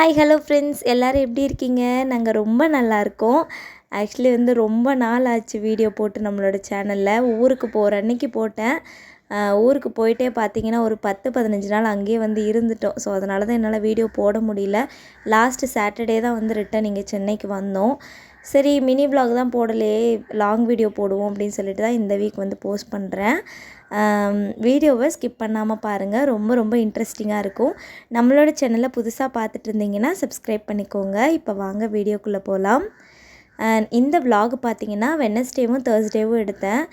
Hi hello friends எல்லோரும் எப்படி இருக்கீங்க? நாங்கள் ரொம்ப நல்லாயிருக்கோம் ஆக்சுவலி வந்து ரொம்ப நாள் ஆச்சு வீடியோ போட்டு நம்மளோட சேனலில் ஊருக்கு போகிற அன்னைக்கு போட்டேன். ஊருக்கு போயிட்டே பார்த்தீங்கன்னா ஒரு பத்து பதினஞ்சு நாள் அங்கேயே வந்து இருந்துட்டோம். ஸோ அதனால தான் என்னால் வீடியோ போட முடியல. லாஸ்ட்டு சாட்டர்டே தான் வந்து ரிட்டன் இங்கே சென்னைக்கு வந்தோம். சரி மினி vlog தான் போடலையே. லாங் வீடியோ போடுவோம் அப்படின்னு சொல்லிட்டு தான் இந்த வீக் வந்து போஸ்ட் பண்ணுறேன் வீடியோவை ஸ்கிப் பண்ணாமல் பாருங்கள் ரொம்ப ரொம்ப இன்ட்ரெஸ்டிங்காக இருக்கும். நம்மளோட சேனலை புதுசாக பார்த்துட்டு இருந்தீங்கன்னா சப்ஸ்கிரைப் பண்ணிக்கோங்க. இப்போ வாங்க வீடியோக்குள்ளே போகலாம் இந்த விலாக் பார்த்தீங்கன்னா வெனஸ்டேவும் தேர்ஸ்டேவும் எடுத்தேன்.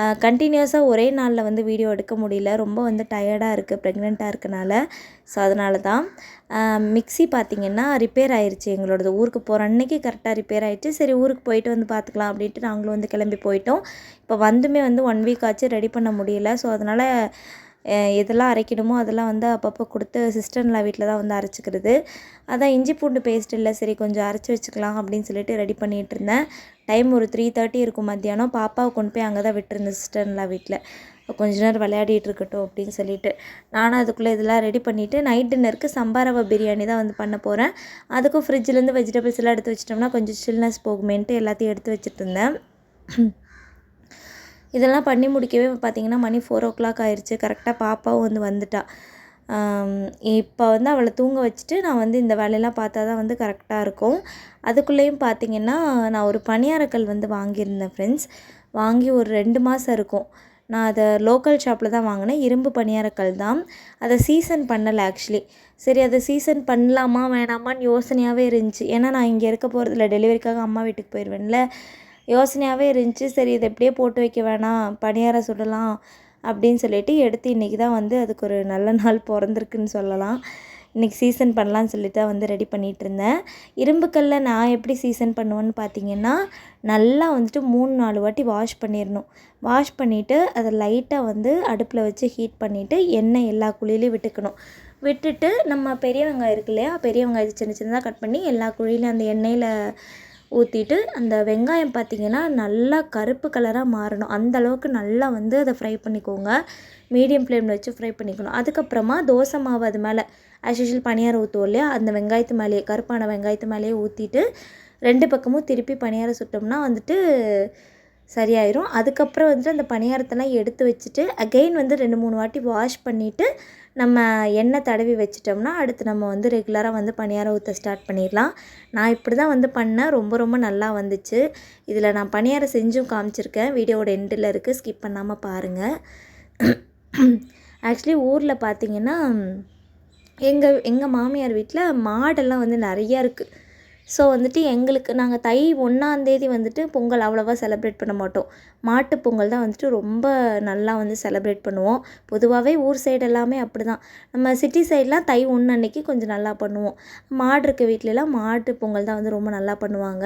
Uh, கண்டினியூஸாக ஒரே நாளில் வந்து வீடியோ எடுக்க முடியல. ரொம்ப வந்து டயர்டாக இருக்குது ப்ரெக்னெண்ட்டாக இருக்கனால. ஸோ அதனால தான் மிக்ஸி uh, பார்த்தீங்கன்னா ரிப்பேர் ஆயிடுச்சு எங்களோடது. ஊருக்கு போகிற அன்னைக்கு கரெக்டாக ரிப்பேர் ஆயிடுச்சு. சரி ஊருக்கு போயிட்டு வந்து பார்த்துக்கலாம் அப்படின்ட்டு நாங்களும் வந்து கிளம்பி போயிட்டோம். இப்போ வந்துமே வந்து ஒன் வீக் ஆச்சு ரெடி பண்ண முடியல. ஸோ அதனால் எதெல்லாம் அரைக்கணுமோ அதெல்லாம் வந்து அப்பப்போ கொடுத்து சிஸ்டர்ல வீட்டில் தான் வந்து அரைச்சிக்கிறது. அதான் இஞ்சி பூண்டு பேஸ்ட் இல்லை சரி கொஞ்சம் அரைச்சி வச்சுக்கலாம் அப்படின்னு சொல்லிட்டு ரெடி பண்ணிகிட்டு இருந்தேன். டைம் ஒரு த்ரீ தேர்ட்டி இருக்கும் மத்தியானம். பாப்பாவை கொண்டு போய் அங்கே தான் விட்டுருந்தேன் சிஸ்டர்ல வீட்டில் கொஞ்ச நேரம் விளையாடிட்டு இருக்கட்டும் அப்படின்னு சொல்லிட்டு. நானும் அதுக்குள்ளே இதெல்லாம் ரெடி பண்ணிவிட்டு நைட் டின்னருக்கு சம்பாரவ பிரியாணி தான் வந்து பண்ண போகிறேன் அதுக்கும் ஃப்ரிட்ஜிலேருந்து வெஜிடபிள்ஸ் எல்லாம் எடுத்து வச்சிட்டோம்னா கொஞ்சம் சில்னஸ் போகுமேன்ட்டு எல்லாத்தையும் எடுத்து வச்சுட்டு இருந்தேன். இதெல்லாம் பண்ணி முடிக்கவே பார்த்தீங்கன்னா மணி ஃபோர் ஓ கிளாக் ஆயிடுச்சு கரெக்டாக பாப்பாவும் வந்து வந்துட்டா. இப்போ வந்து அவளை தூங்க வச்சுட்டு நான் வந்து இந்த வேலையெல்லாம் பார்த்தா தான் வந்து கரெக்டாக இருக்கும். அதுக்குள்ளேயும் பார்த்தீங்கன்னா நான் ஒரு பணியாரக்கல் வந்து வாங்கியிருந்தேன் ஃப்ரெண்ட்ஸ் வாங்கி ஒரு ரெண்டு மாதம் இருக்கும். நான் அதை லோக்கல் ஷாப்பில் தான் வாங்கினேன். இரும்பு பணியாரக்கல் தான். அதை சீசன் பண்ணலை ஆக்சுவலி சரி அதை சீசன் பண்ணலாமா வேணாமான்னு யோசனையாகவே இருந்துச்சு. ஏன்னா நான் இங்கே இருக்க போகிறதில்ல டெலிவரிக்காக அம்மா வீட்டுக்கு போயிடுவேன்ல யோசனையாகவே இருந்துச்சு. சரி இதை எப்படியே போட்டு வைக்க வேணாம் பணியாரம் சுடலாம் அப்படின்னு சொல்லிட்டு எடுத்து இன்றைக்கி தான் வந்து அதுக்கு ஒரு நல்ல நாள் பிறந்திருக்குன்னு சொல்லலாம். இன்றைக்கி சீசன் பண்ணலான்னு சொல்லிட்டு தான் வந்து ரெடி பண்ணிகிட்டு இருந்தேன். இரும்புக்கல்ல நான் எப்படி சீசன் பண்ணுவேன்னு பார்த்தீங்கன்னா நல்லா வந்துட்டு மூணு நாலு வாட்டி வாஷ் பண்ணிடணும் வாஷ் பண்ணிவிட்டு அதை லைட்டாக வந்து அடுப்பில் வச்சு ஹீட் பண்ணிவிட்டு எண்ணெய் எல்லா குழியிலையும் விட்டுக்கணும். விட்டுட்டு நம்ம பெரிய வெங்காயம் இருக்கு இல்லையா பெரிய வெங்காயத்தை சின்ன சின்னதாக கட் பண்ணி எல்லா குழியிலையும் அந்த எண்ணெயில் ஊற்றிட்டு அந்த வெங்காயம் பார்த்திங்கன்னா நல்லா கருப்பு கலராக மாறணும். அந்த அளவுக்கு நல்லா வந்து அதை ஃப்ரை பண்ணிக்கோங்க. மீடியம் ஃப்ளேமில் வச்சு ஃப்ரை பண்ணிக்கணும். அதுக்கப்புறமா தோசை மாவு அது மேலே. ஆஸ் யூஷுவல் பணியாரம் ஊற்றுவோம் இல்லையா? அந்த வெங்காயத்து மேலேயே கருப்பான வெங்காயத்து மேலேயே ஊற்றிட்டு ரெண்டு பக்கமும் திருப்பி பணியாரம் சுட்டோம்னா வந்துட்டு சரியாயிரும். அதுக்கப்புறம் வந்துட்டு அந்த பணியாரத்தெல்லாம் எடுத்து வச்சுட்டு அகெயின் வந்து ரெண்டு மூணு வாட்டி வாஷ் பண்ணிவிட்டு நம்ம எண்ணெய் தடவி வச்சிட்டோம்னா அடுத்து நம்ம வந்து ரெகுலராக வந்து பணியாரம் ஊற்ற ஸ்டார்ட் பண்ணிடலாம். நான் இப்படி தான் வந்து பண்ணேன். ரொம்ப ரொம்ப நல்லா வந்துச்சு. இதில் நான் பணியாரம் செஞ்சும் காமிச்சிருக்கேன். வீடியோவோட எண்டில் இருக்குது ஸ்கிப் பண்ணாமல் பாருங்கள் ஆக்சுவலி ஊரில் பார்த்தீங்கன்னா எங்கள் எங்கள் மாமியார் வீட்டில் மாடெல்லாம் வந்து நிறையா இருக்குது ஸோ வந்துட்டு எங்களுக்கு நாங்கள் தை ஒன்றாந்தேதி வந்துட்டு பொங்கல் அவ்வளோவா செலிப்ரேட் பண்ண மாட்டோம். மாட்டு பொங்கல் தான் வந்துட்டு ரொம்ப நல்லா வந்து செலிப்ரேட் பண்ணுவோம். பொதுவாகவே ஊர் சைடு எல்லாமே அப்படி தான் நம்ம சிட்டி சைட்லாம் தை ஒன்று அன்னைக்கு கொஞ்சம் நல்லா பண்ணுவோம். மாடு இருக்க வீட்லலாம் மாட்டு பொங்கல் தான் வந்து ரொம்ப நல்லா பண்ணுவாங்க.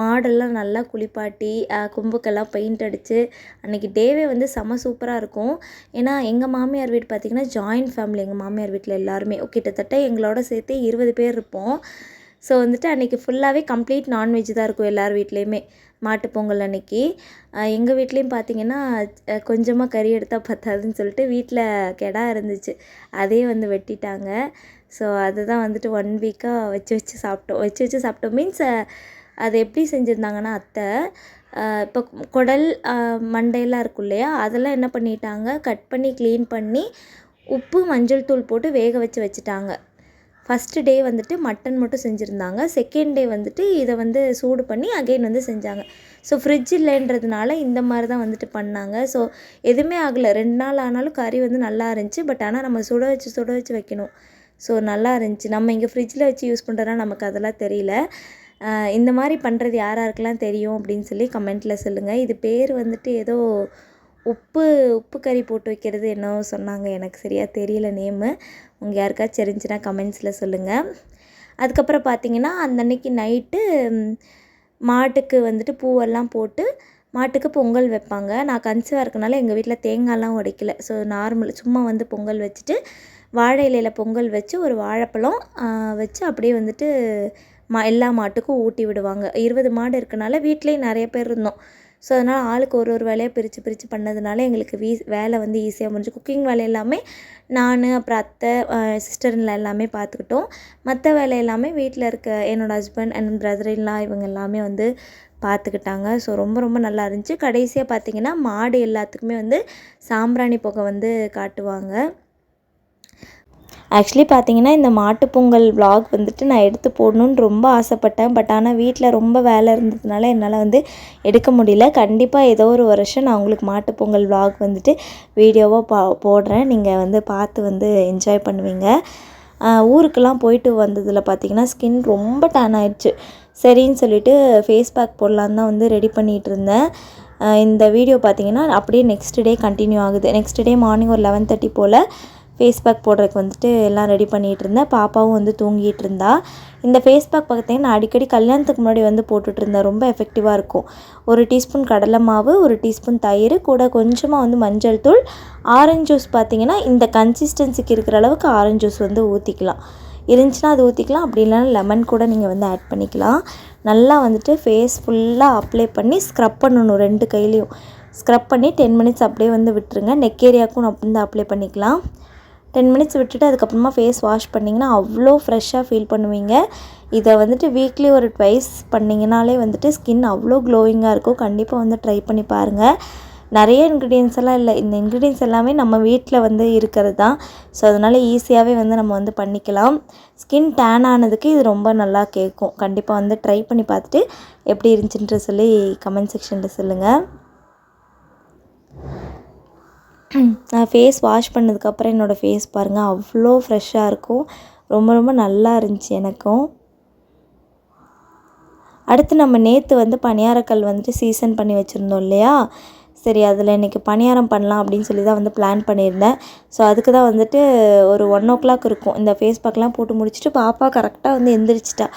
மாடெல்லாம் நல்லா குளிப்பாட்டி கொம்புக்கெல்லாம் பெயிண்ட் அடித்து அன்றைக்கி டேவே வந்து செம சூப்பராக இருக்கும். ஏன்னா எங்கள் மாமியார் வீடு பார்த்திங்கன்னா ஜாயிண்ட் ஃபேமிலி எங்கள் மாமியார் வீட்டில் எல்லாருமே. கிட்டத்தட்ட எங்களோட சேர்த்து இருபது பேர் இருப்போம். ஸோ வந்துட்டு அன்றைக்கி ஃபுல்லாகவே கம்ப்ளீட் நான்வெஜ் தான் இருக்கும் எல்லார் வீட்லேயுமே. மாட்டுப் பொங்கல் அன்னைக்கு. எங்கள் வீட்லேயும் பார்த்தீங்கன்னா கொஞ்சமாக கறி எடுத்தால் பத்தாதுன்னு சொல்லிட்டு வீட்டில் கெடா இருந்துச்சு. அதே வந்து வெட்டிட்டாங்க. ஸோ அதை தான் வந்துட்டு ஒன் வீக்காக வச்சு வச்சு சாப்பிட்டோம். வச்சு வச்சு சாப்பிட்டோம். மீன்ஸ் அது எப்படி செஞ்சுருந்தாங்கன்னா அத்தை இப்போ குடல் மண்டையெல்லாம் இருக்கும் இல்லையா? அதெல்லாம் என்ன பண்ணிட்டாங்க? கட் பண்ணி க்ளீன் பண்ணி உப்பு மஞ்சள் தூள் போட்டு வேக வச்சு வச்சுட்டாங்க. ஃபஸ்ட்டு டே வந்துட்டு மட்டன் மட்டும் செஞ்சுருந்தாங்க. செகண்ட் டே வந்துட்டு இதை வந்து சூடு பண்ணி அகைன் வந்து செஞ்சாங்க. ஸோ ஃப்ரிட்ஜ் இல்லைன்றதுனால இந்த மாதிரி தான் வந்துட்டு பண்ணாங்க. ஸோ எதுவுமே ஆகலை. ரெண்டு நாள் ஆனாலும் கறி வந்து நல்லா இருந்துச்சு. பட் ஆனால் நம்ம சுட வச்சு சுட வச்சு வைக்கணும். ஸோ நல்லா இருந்துச்சு. நம்ம இங்கே ஃப்ரிட்ஜில் வச்சு யூஸ் பண்ணுறதுனா நமக்கு அதெல்லாம் தெரியல. இந்த மாதிரி பண்ணுறது யார் யாருக்கெல்லாம் தெரியும் அப்படின்னு சொல்லி கமெண்ட்டில் சொல்லுங்கள் இது பேர் வந்துட்டு ஏதோ உப்பு உப்பு கறி போட்டு வைக்கிறது என்னவோ சொன்னாங்க. எனக்கு சரியாக தெரியல நேமு. உங்கள் யாருக்காச்சும் தெரிஞ்சுன்னா கமெண்ட்ஸில் சொல்லுங்கள் அதுக்கப்புறம் பார்த்தீங்கன்னா அந்த அன்னைக்கு நைட்டு மாட்டுக்கு வந்துட்டு பூவெல்லாம் போட்டு மாட்டுக்கு பொங்கல் வைப்பாங்க. நான் கன்சீவாக இருக்கனால எங்கள் வீட்டில் தேங்காய்லாம் உடைக்கல. ஸோ நார்மல் சும்மா வந்து பொங்கல் வச்சுட்டு வாழை இலையில் பொங்கல் வச்சு ஒரு வாழைப்பழம் வச்சு அப்படியே வந்துட்டு மா எல்லா மாட்டுக்கும் ஊட்டி விடுவாங்க. இருபது மாடு இருக்கனால வீட்லேயும் நிறைய பேர் இருந்தோம். ஸோ அதனால் ஆளுக்கு ஒரு ஒரு வேலையாக பிரித்து பிரித்து பண்ணதுனால எங்களுக்கு வீ வேலை வந்து ஈஸியாக முடிஞ்சு குக்கிங் வேலை எல்லாமே நான் அப்புறம் அத்தை சிஸ்டர்ல எல்லாமே பார்த்துக்கிட்டோம் மற்ற வேலை எல்லாமே வீட்டில் இருக்க என்னோடய ஹஸ்பண்ட் அண்ட் பிரதர்லாம் இவங்க எல்லாமே வந்து பார்த்துக்கிட்டாங்க ஸோ ரொம்ப ரொம்ப நல்லா இருந்துச்சு. கடைசியாக பார்த்திங்கன்னா மாடு எல்லாத்துக்குமே வந்து சாம்பிராணி புகை வந்து காட்டுவாங்க. ஆக்சுவலி பார்த்தீங்கன்னா இந்த மாட்டுப் பொங்கல் வந்துட்டு நான் எடுத்து போடணுன்னு ரொம்ப ஆசைப்பட்டேன். பட் ஆனால் வீட்டில் ரொம்ப வேலை இருந்ததுனால என்னால் வந்து எடுக்க முடியல. கண்டிப்பாக ஏதோ ஒரு வருஷம் நான் உங்களுக்கு மாட்டுப்பொங்கல் வ்ளாக் வந்துட்டு வீடியோவாக பா போடுறேன். நீங்கள் வந்து பார்த்து வந்து என்ஜாய் பண்ணுவீங்க. ஊருக்கெல்லாம் போயிட்டு வந்ததில் பார்த்தீங்கன்னா ஸ்கின் ரொம்ப டேன் ஆயிடுச்சு. சரின்னு சொல்லிட்டு ஃபேஸ் பேக் போடலான்னு தான் வந்து ரெடி பண்ணிகிட்டு இருந்தேன். இந்த வீடியோ பார்த்தீங்கன்னா அப்படியே நெக்ஸ்ட் டே கண்டினியூ ஆகுது. நெக்ஸ்ட் டே மார்னிங் ஒரு லெவன் தேர்ட்டி போல். ஃபேஸ் பேக் போடுறதுக்கு வந்துட்டு எல்லாம் ரெடி பண்ணிகிட்டு இருந்தேன். பாப்பாவும் வந்து தூங்கிட்டு இருந்தா. இந்த ஃபேஸ் பேக் பார்த்தீங்கன்னா நான் அடிக்கடி கல்யாணத்துக்கு முன்னாடி வந்து போட்டுட்டு இருந்தேன். ரொம்ப எஃபெக்டிவாக இருக்கும். ஒரு டீஸ்பூன் கடலை மாவு ஒரு டீஸ்பூன் தயிர் கூட கொஞ்சமாக வந்து மஞ்சள் தூள் ஆரஞ்சு ஜூஸ் பார்த்தீங்கன்னா இந்த கன்சிஸ்டன்சிக்கு இருக்கிற அளவுக்கு ஆரஞ்சு ஜூஸ் வந்து ஊற்றிக்கலாம் இருந்துச்சுன்னா அது ஊற்றிக்கலாம் அப்படி இல்லைன்னா லெமன் கூட நீங்கள் வந்து ஆட் பண்ணிக்கலாம். நல்லா வந்துட்டு ஃபேஸ் ஃபுல்லாக அப்ளை பண்ணி ஸ்க்ரப் பண்ணணும் ரெண்டு கையிலையும். ஸ்க்ரப் பண்ணி டென் மினிட்ஸ் அப்படியே வந்து விட்டுருங்க. நெக் ஏரியாவுக்கும் வந்து அப்ளை பண்ணிக்கலாம். டென் மினிட்ஸ் விட்டுட்டு அதுக்கப்புறமா ஃபேஸ் வாஷ் பண்ணிங்கன்னா அவ்வளோ ஃப்ரெஷ்ஷாக ஃபீல் பண்ணுவீங்க. இதை வந்துட்டு வீக்லி ஒரு ட்வைஸ் பண்ணிங்கனாலே வந்துட்டு ஸ்கின் அவ்வளோ க்ளோயிங்காக இருக்கும். கண்டிப்பாக வந்து ட்ரை பண்ணி பாருங்கள் நிறைய இன்க்ரீடியன்ஸ் எல்லாம் இல்லை. இந்த இன்க்ரீடியன்ஸ் எல்லாமே நம்ம வீட்டில் வந்து இருக்கிறது தான் ஸோ அதனால் ஈஸியாகவே வந்து நம்ம வந்து பண்ணிக்கலாம். ஸ்கின் டேன் ஆனதுக்கு இது ரொம்ப நல்லா கேட்கும் கண்டிப்பாக வந்து ட்ரை பண்ணி பார்த்துட்டு எப்படி இருந்துச்சுன்ற சொல்லி கமெண்ட் செக்ஷனில் சொல்லுங்கள் நான் ஃபேஸ் வாஷ் பண்ணதுக்கப்புறம் என்னோடய ஃபேஸ் பாருங்கள் அவ்வளோ ஃப்ரெஷ்ஷாக இருக்கும். ரொம்ப ரொம்ப நல்லா இருந்துச்சு எனக்கும். அடுத்து நம்ம நேற்று வந்து பணியாரக்கல் வந்துட்டு சீசன் பண்ணி வச்சுருந்தோம் இல்லையா? சரி அதில் இன்றைக்கி பணியாரம் பண்ணலாம் அப்படின்னு சொல்லி தான் வந்து பிளான் பண்ணியிருந்தேன். ஸோ அதுக்கு தான் வந்துட்டு ஒரு ஒன் ஓ கிளாக் இருக்கும். இந்த ஃபேஸ் பேக்லாம் போட்டு முடிச்சுட்டு பாப்பா கரெக்டாக வந்து எந்திரிச்சிட்டா.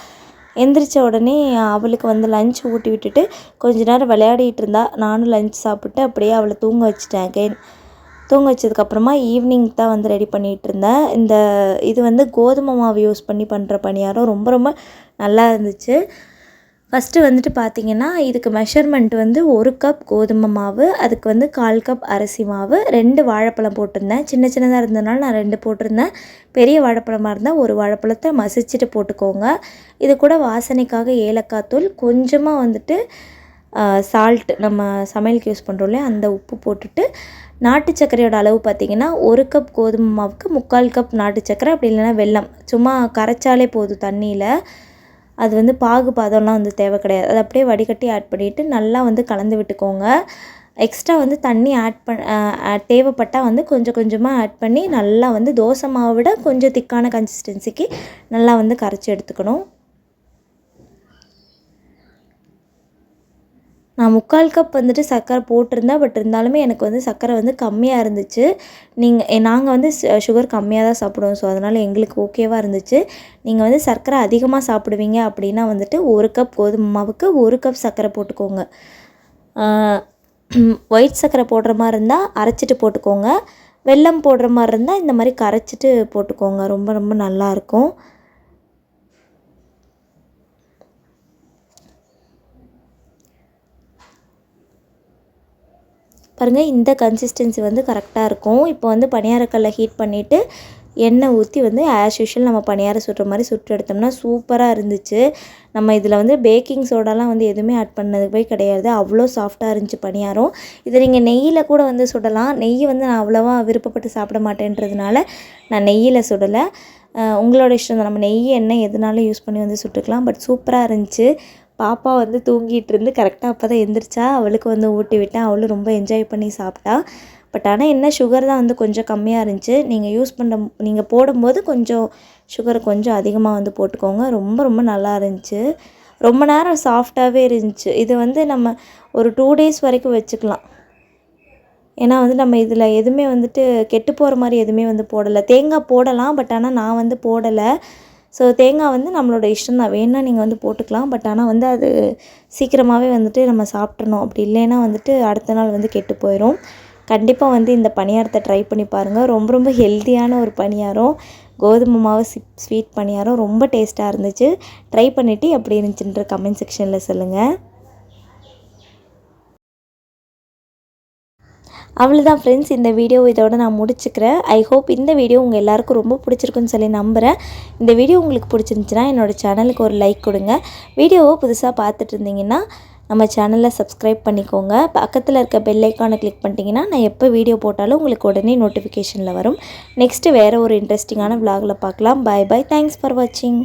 எந்திரிச்ச உடனே அவளுக்கு வந்து லஞ்ச் ஊட்டி விட்டுட்டு கொஞ்ச நேரம் விளையாடிட்டு இருந்தா. நானும் லஞ்ச் சாப்பிட்டு அப்படியே அவளை தூங்க வச்சிட்டேன் அகைன் தூங்க வச்சதுக்கப்புறமா ஈவினிங் தான் வந்து ரெடி பண்ணிகிட்டு இருந்தேன். இந்த இது வந்து கோதுமை மாவு யூஸ் பண்ணி பண்ணுற பணியாரம் ரொம்ப ரொம்ப நல்லா இருந்துச்சு. ஃபஸ்ட்டு வந்துட்டு பார்த்தீங்கன்னா இதுக்கு மெஷர்மெண்ட் வந்து ஒரு கப் கோதுமை மாவு அதுக்கு வந்து கால் கப் அரிசி மாவு ரெண்டு வாழைப்பழம் போட்டிருந்தேன். சின்ன சின்னதாக இருந்ததுனால நான் ரெண்டு போட்டிருந்தேன். பெரிய வாழைப்பழமாக இருந்தால் ஒரு வாழைப்பழத்தை மசிச்சுட்டு போட்டுக்கோங்க. இது கூட வாசனைக்காக ஏலக்காய் தூள் கொஞ்சமாக வந்துட்டு சால்ட் நம்ம சமையலுக்கு யூஸ் பண்ணுறோம்ல அந்த உப்பு போட்டுட்டு நாட்டு சர்க்கரையோட அளவு பார்த்திங்கன்னா ஒரு கப் கோதுமை மாவுக்கு முக்கால் கப் நாட்டு சர்க்கரை அப்படி இல்லைன்னா வெல்லம். சும்மா கரைச்சாலே போதும் தண்ணியில். அது வந்து பாகு பாதம்லாம் வந்து தேவை கிடையாது. அதை அப்படியே வடிகட்டி ஆட் பண்ணிவிட்டு நல்லா வந்து கலந்து விட்டுக்கோங்க. எக்ஸ்ட்ரா வந்து தண்ணி ஆட் பண் தேவைப்பட்டால் வந்து கொஞ்சம் கொஞ்சமாக ஆட் பண்ணி நல்லா வந்து தோசை மாவை விட கொஞ்சம் திக்கான கன்சிஸ்டன்சிக்கு நல்லா வந்து கரைச்சி எடுத்துக்கணும். நான் முக்கால் கப் வந்துட்டு சர்க்கரை போட்டிருந்தேன் பட் இருந்தாலுமே எனக்கு வந்து சர்க்கரை வந்து கம்மியாக இருந்துச்சு. நீங்கள் நாங்கள் வந்து சுகர் கம்மியாக தான் சாப்பிடுவோம். ஸோ அதனால் எங்களுக்கு ஓகேவாக இருந்துச்சு. நீங்கள் வந்து சர்க்கரை அதிகமாக சாப்பிடுவீங்க அப்படின்னா வந்துட்டு ஒரு கப் கோதுமை மாவுக்கு ஒரு கப் சர்க்கரை போட்டுக்கோங்க. ஒயிட் சர்க்கரை போடுற மாதிரி இருந்தால் அரைச்சிட்டு போட்டுக்கோங்க. வெல்லம் போடுற மாதிரி இருந்தால் இந்த மாதிரி கரைச்சிட்டு போட்டுக்கோங்க. ரொம்ப ரொம்ப நல்லாயிருக்கும் பாருங்கள் இந்த கன்சிஸ்டன்சி வந்து கரெக்டாக இருக்கும். இப்போ வந்து பணியாரக்கல்லை ஹீட் பண்ணிவிட்டு எண்ணெய் ஊற்றி வந்து ஆஸ் யூஷுவல் நம்ம பணியாரம் சுடுற மாதிரி சுட்டு எடுத்தோம்னா சூப்பராக இருந்துச்சு. நம்ம இதில் வந்து பேக்கிங் சோடாலாம் வந்து எதுவுமே ஆட் பண்ணது போய் கிடையாது. அவ்வளோ சாஃப்டாக இருந்துச்சு பணியாரம். இதை நீங்கள் நெய்யில் கூட வந்து சுடலாம். நெய் வந்து நான் அவ்வளோவா விருப்பப்பட்டு சாப்பிட மாட்டேன்றதுனால நான் நெய்யில் சுடலை. உங்களோட இஷ்டம் தான். நம்ம நெய் எண்ணெய் எதுனாலும் யூஸ் பண்ணி வந்து சுட்டுக்கலாம். பட் சூப்பராக இருந்துச்சு. பாப்பா வந்து தூங்கிட்டு இருந்து கரெக்டாக அப்போ தான் எந்திரிச்சா அவளுக்கு வந்து ஊட்டி விட்டேன் அவளும் ரொம்ப என்ஜாய் பண்ணி சாப்பிட்டா. பட் ஆனால் என்ன சுகர் தான் வந்து கொஞ்சம் கம்மியாக இருந்துச்சு. நீங்கள் யூஸ் பண்ணுற நீங்கள் போடும்போது கொஞ்சம் சுகர் கொஞ்சம் அதிகமாக வந்து போட்டுக்கோங்க. ரொம்ப ரொம்ப நல்லா இருந்துச்சு. ரொம்ப நேரம் சாஃப்டாகவே இருந்துச்சு. இது வந்து நம்ம ஒரு டூ டேஸ் வரைக்கும் வச்சுக்கலாம். ஏன்னா வந்து நம்ம இதில் எதுவுமே வந்துட்டு கெட்டு போகிற மாதிரி எதுவுமே வந்து போடலை. தேங்காய் போடலாம் பட் ஆனால் நான் வந்து போடலை. ஸோ தேங்காய் வந்து நம்மளோட இஷ்டம் தான். வேணால் நீங்கள் வந்து போட்டுக்கலாம். பட் ஆனால் வந்து அது சீக்கிரமாகவே வந்துட்டு நம்ம சாப்பிட்றணும் அப்படி இல்லைன்னா வந்துட்டு அடுத்த நாள் வந்து கெட்டு போயிடும் கண்டிப்பாக வந்து இந்த பணியாரத்தை ட்ரை பண்ணி பாருங்கள் ரொம்ப ரொம்ப ஹெல்த்தியான ஒரு பணியாரம். கோதுமை மாவு ஸ்வீட் பணியாரம். ரொம்ப டேஸ்ட்டாக இருந்துச்சு. ட்ரை பண்ணிவிட்டு எப்படி இருந்துச்சுன்ற கமெண்ட் செக்ஷனில் சொல்லுங்கள் அவ்வளோதான் ஃப்ரெண்ட்ஸ் இந்த வீடியோ இதோட நான் முடிச்சுக்கிறேன். ஐ ஹோப் இந்த வீடியோ உங்கள் எல்லாருக்கும் ரொம்ப பிடிச்சிருக்குன்னு சொல்லி நம்புகிறேன் இந்த வீடியோ உங்களுக்கு பிடிச்சிருந்துச்சின்னா என்னோடய சேனலுக்கு ஒரு லைக் கொடுங்க. வீடியோவை புதுசாக பார்த்துட்டு இருந்தீங்கன்னா நம்ம சேனலை சப்ஸ்கிரைப் பண்ணிக்கோங்க. பக்கத்தில் இருக்க பெல் ஐக்கானை கிளிக் பண்ணிட்டீங்கன்னா நான் எப்போ வீடியோ போட்டாலும் உங்களுக்கு உடனே நோட்டிஃபிகேஷனில் வரும். நெக்ஸ்ட்டு வேறு ஒரு இன்ட்ரெஸ்டிங்கான விலாகில் பார்க்கலாம். பாய் பாய் தேங்க்ஸ் ஃபார் வாட்சிங்